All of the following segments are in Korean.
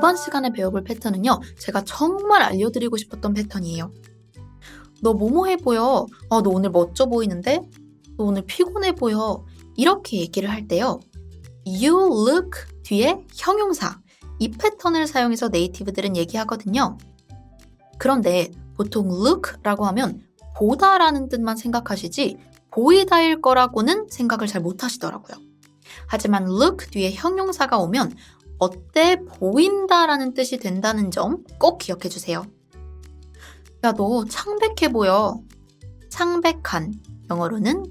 이번 시간에 배워볼 패턴은요, 제가 정말 알려드리고 싶었던 패턴이에요. 너 뭐뭐해 보여. 아, 너 오늘 멋져 보이는데? 너 오늘 피곤해 보여. 이렇게 얘기를 할 때요. You look 뒤에 형용사. 이 패턴을 사용해서 네이티브들은 얘기하거든요. 그런데 보통 look라고 하면 보다라는 뜻만 생각하시지 보이다일 거라고는 생각을 잘 못하시더라고요. 하지만 look 뒤에 형용사가 오면 어때 보인다라는 뜻이 된다는 점 꼭 기억해 주세요. 야, 너 창백해 보여. 창백한 영어로는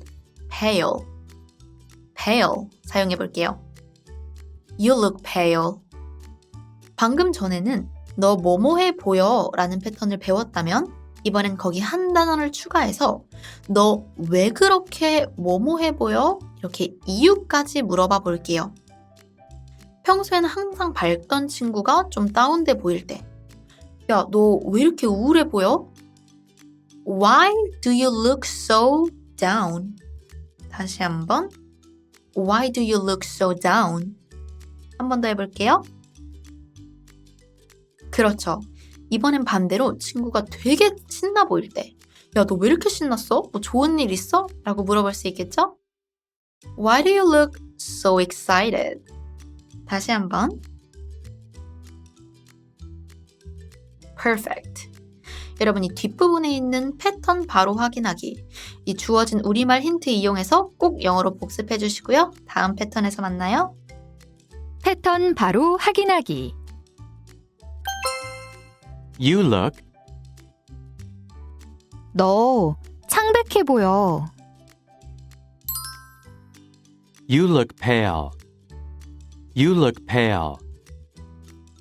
pale. pale 사용해 볼게요. You look pale. 방금 전에는 너 뭐뭐해 보여 라는 패턴을 배웠다면 이번엔 거기 한 단어를 추가해서 너 왜 그렇게 뭐뭐해 보여? 이렇게 이유까지 물어봐 볼게요. 평소에는 항상 밝던 친구가 좀 다운돼 보일 때 야, 너 왜 이렇게 우울해 보여? Why do you look so down? 다시 한번 Why do you look so down? 한 번 더 해볼게요. 그렇죠. 이번엔 반대로 친구가 되게 신나 보일 때, 야, 너 왜 이렇게 신났어? 뭐 좋은 일 있어? 라고 물어볼 수 있겠죠? Why do you look so excited? 다시 한번. Perfect. 여러분 이 뒷부분에 있는 패턴 바로 확인하기. 이 주어진 우리말 힌트 이용해서 꼭 영어로 복습해 주시고요. 다음 패턴에서 만나요. 패턴 바로 확인하기. You look, 너 창백해 보여. you look pale. You look pale.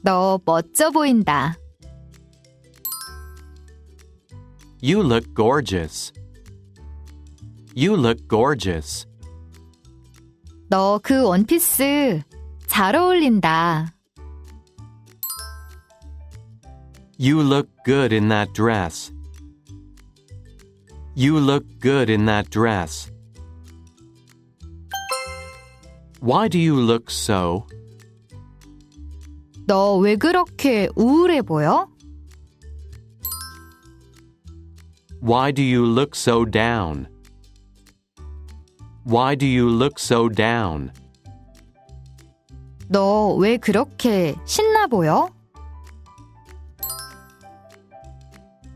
너 멋져 보인다. You look gorgeous. You look gorgeous. 너 그 원피스 잘 어울린다. You look good in that dress. You look good in that dress. Why do you look so? 너 왜 그렇게 우울해 보여? Why do you look so down? Why do you look so down? 너 왜 그렇게 신나 보여?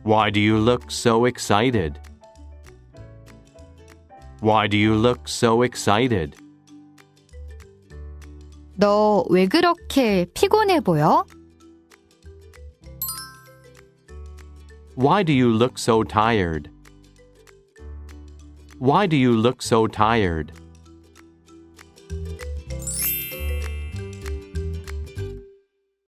Why do you look so excited? Why do you look so excited? 너 왜 그렇게 피곤해 보여? Why do you look so tired? Why do you look so tired?